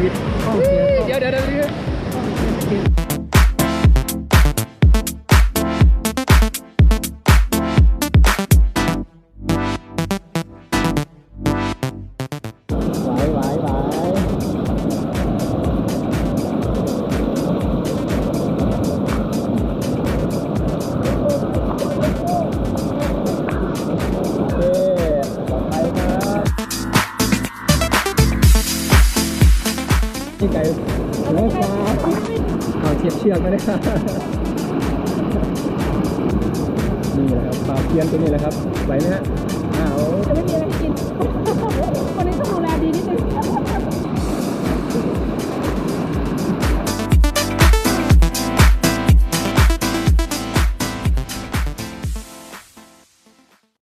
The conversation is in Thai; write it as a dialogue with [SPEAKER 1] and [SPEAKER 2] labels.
[SPEAKER 1] Oh, yeah. นี่ไก่หัวปลาเอาเทียบเชือกไม่ได้ครับนี่แหละครับปลาเพี้ยนตัวนี้แหละครับไหวไหมฮะอ้าว